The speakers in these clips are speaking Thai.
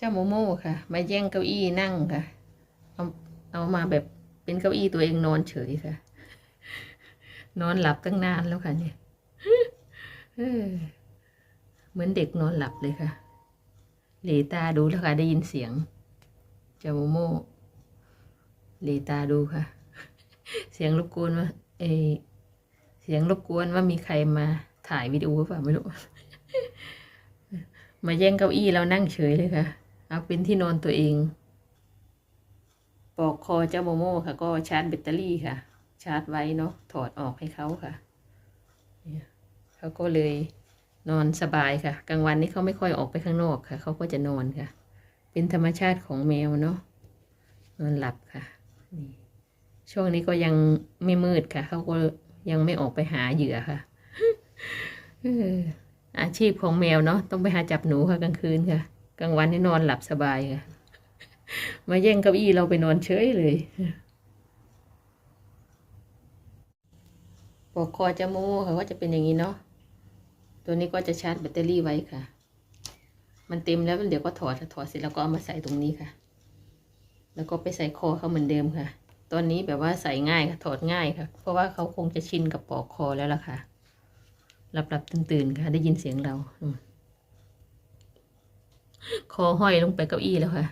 เจ้าโมโม่ค่ะ มาแย่งเก้าอี้นั่งค่ะ เอาเอามาแบบเป็นเก้าอี้ตัวเองนอนเฉยค่ะ นอนหลับตั้งนานแล้วค่ะเนี่ยเหมือนเด็กนอนหลับเลยค่ะเหลตาดูแล้วค่ะได้ยินเสียงเจ้าโมโม่เหลตาดูค่ะ เสียงรบกวนว่าเออเสียงรบกวนว่ามีใครมาถ่ายวิดีโอหรือเปล่าไม่รู้มาแย่งเก้าอี้แล้วนั่งเฉยเลยค่ะ เอาเป็นที่นอนตัวเอง ปอกคอเจ้าโมโม่ค่ะ ก็ชาร์จแบตเตอรี่ค่ะ ชาร์จไว้เนาะถอดออกให้เขาค่ะเขาก็เลยนอนสบายค่ะ กลางวันนี้เขาไม่ค่อยออกไปข้างนอกค่ะ เขาก็จะนอนค่ะ เป็นธรรมชาติของแมวเนาะนอนหลับค่ะนี่ช่วงนี้ก็ยังไม่มืดค่ะ เขาก็ยังไม่ออกไปหาเหยื่อค่ะอาชีพของแมวเนาะต้องไปหาจับหนูค่ะกลางคืนค่ะ กลางวันนี่นอนหลับสบายค่ะ มาแย่งเก้าอี้เราไปนอนเฉยเลย ปอกคอจะโม่ค่ะก็จะเป็นอย่างนี้เนาะ ตัวนี้ก็จะชาร์จแบตเตอรี่ไว้ค่ะ มันเต็มแล้วเดี๋ยวก็ถอดถอดเสร็จแล้วก็เอามาใส่ตรงนี้ค่ะ แล้วก็ไปใส่คอเขาเหมือนเดิมค่ะ ตอนนี้แบบว่าใส่ง่ายค่ะถอดง่ายค่ะ เพราะว่าเขาคงจะชินกับปอกคอแล้วล่ะค่ะ หลับหลับตื่นตื่นๆค่ะ ได้ยินเสียงเราอืม คอห้อยลงไปเก้าอี้แล้วค่ะ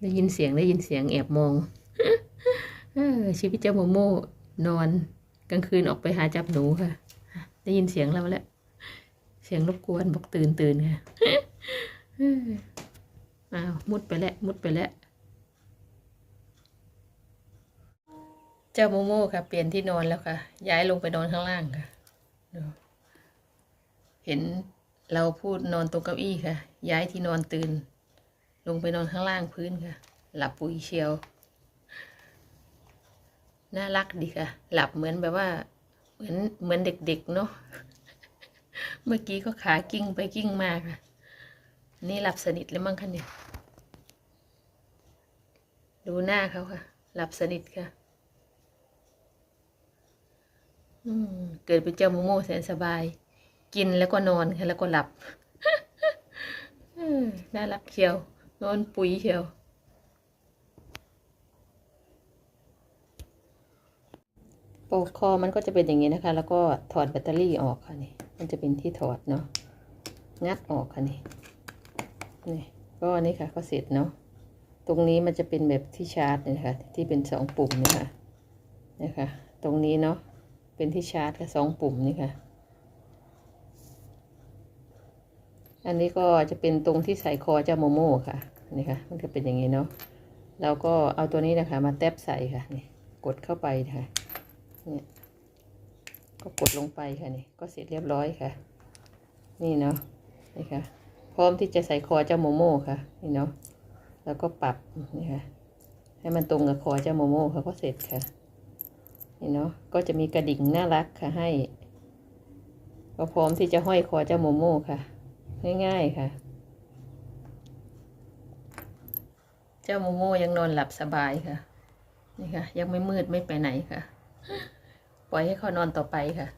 ได้ยินเสียงได้ยินเสียงแอบมองชีวิตเจ้าโมโมนอนกลางคืนออกไปหาจับหนูค่ะ ได้ยินเสียงเราแล้วเสียงรบกวนบอกตื่นตื่นค่ะอ้าวมุดไปแล้วมุดไปแล้วเจ้าโมโมค่ะ เปลี่ยนที่นอนแล้วค่ะ ย้ายลงไปนอนข้างล่างค่ะเห็น เราพูดนอนตรงเก้าอี้ค่ะ ย้ายที่นอนตื่น ลงไปนอนข้างล่างพื้นค่ะ หลับปุ๋ยเชียว น่ารักดีค่ะ หลับเหมือนแบบว่า เหมือนเหมือนเด็กๆเนาะ เมื่อกี้ก็ขากิ้งไปกิ้งมาค่ะ นี่หลับสนิทเลยมั้งคะเนี่ย ดูหน้าเขาค่ะ หลับสนิทค่ะอืมเกิดเป็นเจ้าโมโม่แสนสบาย กินแล้วก็นอนค่ะแล้วก็หลับน่ารักเชียวนอนปุ๋ยเชียวปอกคอมันก็จะเป็นอย่างนี้นะคะ แล้วก็ถอดแบตเตอรี่ออกค่ะนี่ มันจะเป็นที่ถอดเนาะ งัดออกค่ะนี่ นี่ก็อันนี้ค่ะก็เสร็จเนาะ ตรงนี้มันจะเป็นแบบที่ชาร์จนะคะ ที่เป็นสองปุ่มนะคะนะคะ ตรงนี้เนาะ เป็นที่ชาร์จค่ะสองปุ่มนี่ค่ะ อันนี้ก็จะเป็นตรงที่ใส่คอเจ้าโมโม่ค่ะนี่ค่ะมันจะเป็นอย่างนี้เนาะเราก็เอาตัวนี้นะคะ มาแตบใส่ค่ะนี่กดเข้าไปค่ะเนี่ยก็กดลงไปค่ะนี่ก็เสร็จเรียบร้อยค่ะ นี่เนาะนี่ค่ะพร้อมที่จะใส่คอเจ้าโมโม่ค่ะนี่เนาะแล้วก็ปรับนี่ค่ะให้มันตรงกับคอเจ้าโมโม่ค่ะก็เสร็จค่ะนี่เนาะก็จะมีกระดิ่งน่ารักค่ะให้ ก็พร้อมที่จะห้อยคอเจ้าโมโม่ค่ะ ง่ายๆค่ะ เจ้าโมโม่ยังนอนหลับสบายค่ะ นี่ค่ะ ยังไม่มืดไม่ไปไหนค่ะ ปล่อยให้เขานอนต่อไปค่ะ